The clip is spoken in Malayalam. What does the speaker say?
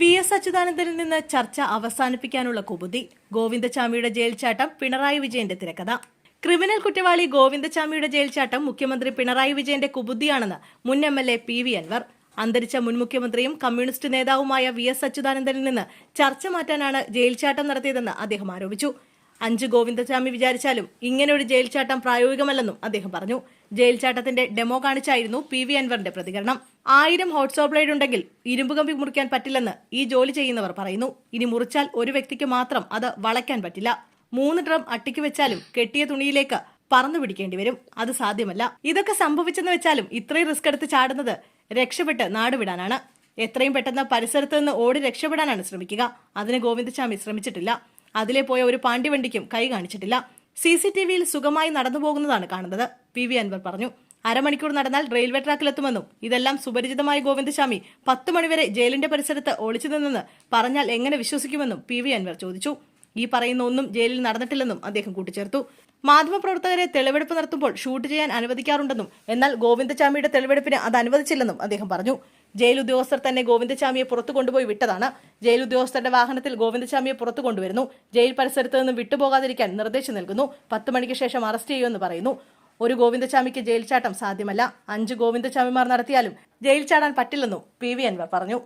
വി എസ് അച്യുതാനന്ദനിൽ നിന്ന് ചർച്ച അവസാനിപ്പിക്കാനുള്ള കുബുദ്ധി. ഗോവിന്ദചാമിയുടെ ജയിൽ ചാട്ടം പിണറായി വിജയന്റെ തിരക്കഥ. ക്രിമിനൽ കുറ്റവാളി ഗോവിന്ദചാമിയുടെ ജയിൽ ചാട്ടം മുഖ്യമന്ത്രി പിണറായി വിജയന്റെ കുബുദ്ധിയാണെന്ന് മുൻ M L A P V Anvar. അന്തരിച്ച മുൻ മുഖ്യമന്ത്രിയും കമ്മ്യൂണിസ്റ്റ് നേതാവുമായ വി എസ് അച്യുതാനന്ദനിൽ നിന്ന് ചർച്ച മാറ്റാനാണ് ജയിൽ ചാട്ടം നടത്തിയതെന്ന് അദ്ദേഹം ആരോപിച്ചു. അഞ്ച് ഗോവിന്ദസ്വാമി വിചാരിച്ചാലും ഇങ്ങനെ ഒരു ജയിൽ ചാട്ടം പ്രായോഗികമല്ലെന്നും അദ്ദേഹം പറഞ്ഞു. ജയിൽ ചാട്ടത്തിന്റെ ഡെമോ കാണിച്ചായിരുന്നു പി വി അൻവറിന്റെ പ്രതികരണം. ആയിരം ഹോട്ട്സോ ബ്ലേഡ് ഉണ്ടെങ്കിൽ ഇരുമ്പ് കമ്പി മുറിക്കാൻ പറ്റില്ലെന്ന് ഈ ജോലി ചെയ്യുന്നവർ പറയുന്നു. ഇനി മുറിച്ചാൽ ഒരു വ്യക്തിക്ക് മാത്രം അത് വളയ്ക്കാൻ പറ്റില്ല. മൂന്ന് ഡ്രം അട്ടിക്ക് വെച്ചാലും കെട്ടിയ തുണിയിലേക്ക് പറന്നു പിടിക്കേണ്ടി വരും. അത് സാധ്യമല്ല. ഇതൊക്കെ സംഭവിച്ചെന്ന് വെച്ചാലും ഇത്രയും റിസ്ക് എടുത്ത് ചാടുന്നത് രക്ഷപ്പെട്ട് നാടുവിടാനാണ് എത്രയും പെട്ടെന്ന് പരിസരത്ത് നിന്ന് ഓടി രക്ഷപ്പെടാനാണ് ശ്രമിക്കുക. അതിന് ഗോവിന്ദസ്വാമി ശ്രമിച്ചിട്ടില്ല. അതിലെ പോയ ഒരു പാണ്ഡ്യവണ്ടിക്കും കൈ കാണിച്ചിട്ടില്ല. സി സി ടി വിയിൽ സുഖമായി നടന്നു പോകുന്നതാണ് കാണുന്നത്. പി വി അൻവർ പറഞ്ഞു അരമണിക്കൂർ നടന്നാൽ റെയിൽവേ ട്രാക്കിലെത്തുമെന്നും ഇതെല്ലാം സുപരിചിതമായ ഗോവിന്ദസ്വാമി പത്ത് മണിവരെ ജയിലിന്റെ പരിസരത്ത് ഒളിച്ചു നിന്നെന്ന് പറഞ്ഞാൽ എങ്ങനെ വിശ്വസിക്കുമെന്നും പി വി അൻവർ ചോദിച്ചു. ഈ പറയുന്ന ഒന്നും ജയിലിൽ നടന്നിട്ടില്ലെന്നും അദ്ദേഹം കൂട്ടിച്ചേർത്തു. മാധ്യമപ്രവർത്തകരെ തെളിവെടുപ്പ് നടത്തുമ്പോൾ ഷൂട്ട് ചെയ്യാൻ അനുവദിക്കാറുണ്ടെന്നും എന്നാൽ ഗോവിന്ദചാമിയുടെ തെളിവെടുപ്പിന് അത് അനുവദിച്ചില്ലെന്നും അദ്ദേഹം പറഞ്ഞു. ജയിൽ ഉദ്യോഗസ്ഥർ തന്നെ ഗോവിന്ദചാമിയെ പുറത്തു കൊണ്ടുപോയി വിട്ടതാണ്. ജയിൽ ഉദ്യോഗസ്ഥരുടെ വാഹനത്തിൽ ഗോവിന്ദചാമിയെ പുറത്തു കൊണ്ടുവരുന്നു. ജയിൽ പരിസരത്ത് നിന്ന് വിട്ടുപോകാതിരിക്കാൻ നിർദ്ദേശം നൽകുന്നു. പത്ത് മണിക്ക് ശേഷം അറസ്റ്റ് ചെയ്യുമെന്ന് പറയുന്നു. ഒരു ഗോവിന്ദചാമിക്ക് ജയിൽ ചാട്ടം സാധ്യമല്ല. അഞ്ച് ഗോവിന്ദചാമിമാർ നടത്തിയാലും ജയിൽ ചാടാൻ പറ്റില്ലെന്നും പി വി അൻവർ പറഞ്ഞു.